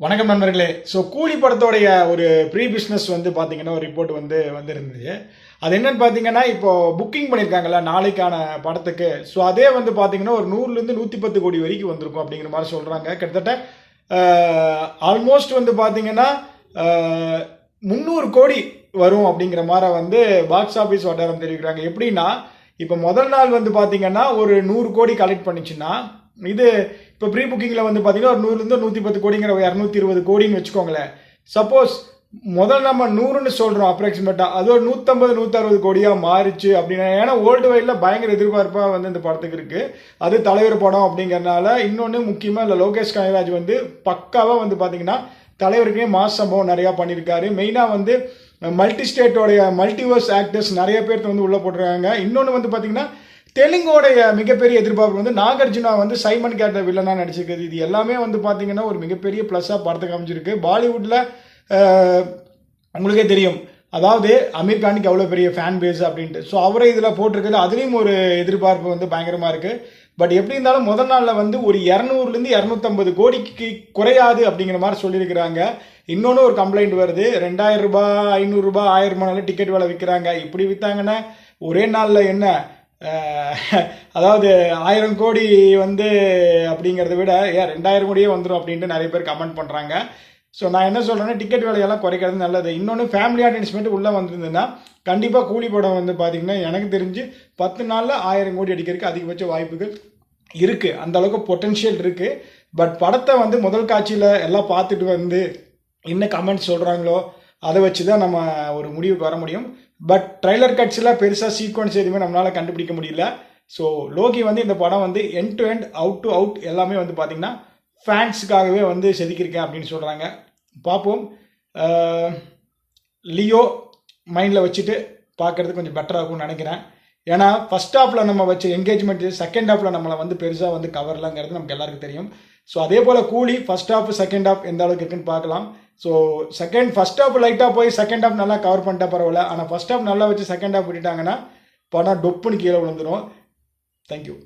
வணக்கம் நண்பர்களே. ஸோ கூலி படத்தோடைய ஒரு ப்ரீ பிஸ்னஸ் வந்து பார்த்தீங்கன்னா ஒரு ரிப்போர்ட் வந்து வந்திருந்தது. அது என்னன்னு பார்த்தீங்கன்னா இப்போ புக்கிங் பண்ணியிருக்காங்கல்ல நாளைக்கான படத்துக்கு. ஸோ அதே வந்து பார்த்தீங்கன்னா ஒரு நூறுலேருந்து நூற்றி பத்து கோடி வரைக்கும் வந்திருக்கும் அப்படிங்கிற மாதிரி சொல்கிறாங்க கிட்டத்தட்ட ஆல்மோஸ்ட் வந்து பார்த்தீங்கன்னா முந்நூறு கோடி வரும் அப்படிங்கிற மாதிரி வந்து பாக்ஸ் ஆஃபீஸ் வட்டாரம் தெரிவிக்கிறாங்க. எப்படின்னா இப்போ முதல் நாள் வந்து பார்த்தீங்கன்னா ஒரு நூறு கோடி கலெக்ட் பண்ணிச்சுன்னா இது இப்போ ப்ரீ புக்கிங்கில் வந்து பார்த்தீங்கன்னா ஒரு நூறுலேருந்து நூற்றி பத்து கோடிங்கிற இரநூத்தி இருபது கோடின்னு வச்சுக்கோங்களேன். சப்போஸ் முதல் நம்ம நூறுன்னு சொல்கிறோம் அப்ராக்சிமேட்டாக அது ஒரு நூற்றம்பது நூற்றறுபது கோடியாக மாறிச்சு அப்படின்னா ஏன்னா ஓல்டு வைடில் பயங்கர எதிர்பார்ப்பாக வந்து இந்த படத்துக்கு இருக்குது அது தலைவர் படம் அப்படிங்கிறனால இன்னொன்று முக்கியமாக இல்லை லோகேஷ் கனகராஜ் வந்து பக்காவாக வந்து பார்த்தீங்கன்னா தலைவருக்கே மாஸ் சம்பவம் நிறையா பண்ணியிருக்காரு மெயினாக வந்து மல்டி ஸ்டேட்டோடைய மல்டிவர்ஸ் ஆக்டர்ஸ் நிறைய பேர்த்து வந்து உள்ளே போட்டிருக்காங்க. இன்னொன்று வந்து பார்த்தீங்கன்னா தெலுங்கோடைய மிகப்பெரிய எதிர்பார்ப்பு வந்து நாகார்ஜுனா வந்து சைமன் கேட்ட வில்லனா நடிச்சிருக்குது இது எல்லாமே வந்து பார்த்தீங்கன்னா ஒரு மிகப்பெரிய ப்ளஸ்ஸாக படத்துக்கு அமைஞ்சிருக்கு பாலிவுட்டில் உங்களுக்கே தெரியும். அதாவது அமீர் கானுக்கு எவ்வளோ பெரிய ஃபேன் பேஸ் அப்படின்ட்டு. ஸோ அவரை இதில் போட்டிருக்கிறது. அதுலேயும் ஒரு எதிர்பார்ப்பு வந்து பயங்கரமாக இருக்குது பட் எப்படி இருந்தாலும் முதல் நாளில் வந்து ஒரு இரநூறுலேருந்து இரநூத்தம்பது கோடிக்கு குறையாது அப்படிங்கிற மாதிரி சொல்லியிருக்கிறாங்க. இன்னொன்று ஒரு கம்ப்ளைண்ட் வருது. ரெண்டாயிரம் ரூபாய் ஐநூறுரூபா ஆயிரம் ரூபாய் டிக்கெட் விலை விற்கிறாங்க. இப்படி விற்றாங்கன்னா ஒரே நாளில் என்ன? அதாவது ஆயிரம் கோடி வந்து அப்படிங்கிறத விட ஏன் ரெண்டாயிரம் கோடியே வந்துடும் அப்படின்ட்டு நிறைய பேர் கமெண்ட் பண்ணுறாங்க ஸோ நான் என்ன சொல்கிறேன்னா டிக்கெட் விலையெல்லாம் குறைக்கிறது நல்லது. இன்னொன்று ஃபேமிலி அட்டன்ஸ்மெண்ட் உள்ளே வந்திருந்ததுன்னா கண்டிப்பாக கூலி படம் வந்து பார்த்திங்கன்னா எனக்கு தெரிஞ்சு பத்து நாளில் ஆயிரம் கோடி அடிக்கிறதுக்கு அதிகபட்ச வாய்ப்புகள் இருக்குது அந்தளவுக்கு பொட்டென்ஷியல் இருக்குது பட் படத்தை வந்து முதல் காட்சியில் எல்லாம் பார்த்துட்டு வந்து என்ன கமெண்ட்ஸ் சொல்கிறாங்களோ அதை வச்சு தான் நம்ம ஒரு முடிவுக்கு வர முடியும். பட் ட்ரைலர் கட்ஸில் பெருசாக சீக்வன்ஸ் எதுவுமே நம்மளால் கண்டுபிடிக்க முடியல. ஸோ லோகி வந்து இந்த படம் வந்து end to end out to out எல்லாமே வந்து பார்த்திங்கன்னா ஃபேன்ஸுக்காகவே வந்து செதுக்கியிருக்கேன் அப்படின்னு சொல்கிறாங்க பார்ப்போம். லியோ மைண்டில் வச்சுட்டு பார்க்குறது கொஞ்சம் பெட்டராக இருக்கும்னு நினைக்கிறேன். ஏன்னா ஃபஸ்ட் ஹாஃபில் நம்ம வச்ச என்கேஜ்மெண்ட் செகண்ட் ஹாஃபில் நம்மளை வந்து பெருசாக வந்து கவர்லாங்கிறது நமக்கு எல்லாருக்கும் தெரியும். ஸோ அதே போல் கூலி ஃபஸ்ட் ஹாஃப் செகண்ட் ஹாஃப் எந்த அளவுக்கு இருக்குன்னு பார்க்கலாம். ஸோ செகண்ட் ஃபஸ்ட் ஹாஃப் லைட்டாக போய் செகண்ட் ஹாஃப் நல்லா கவர் பண்ணிட்டா பரவாயில்ல. ஆனால் ஃபஸ்ட் ஹாஃப் நல்லா வச்சு செகண்ட் ஹாஃப் விட்டுட்டாங்கன்னா படம் டொப்புன்னு கீழே விழுந்துடும் தேங்க்யூ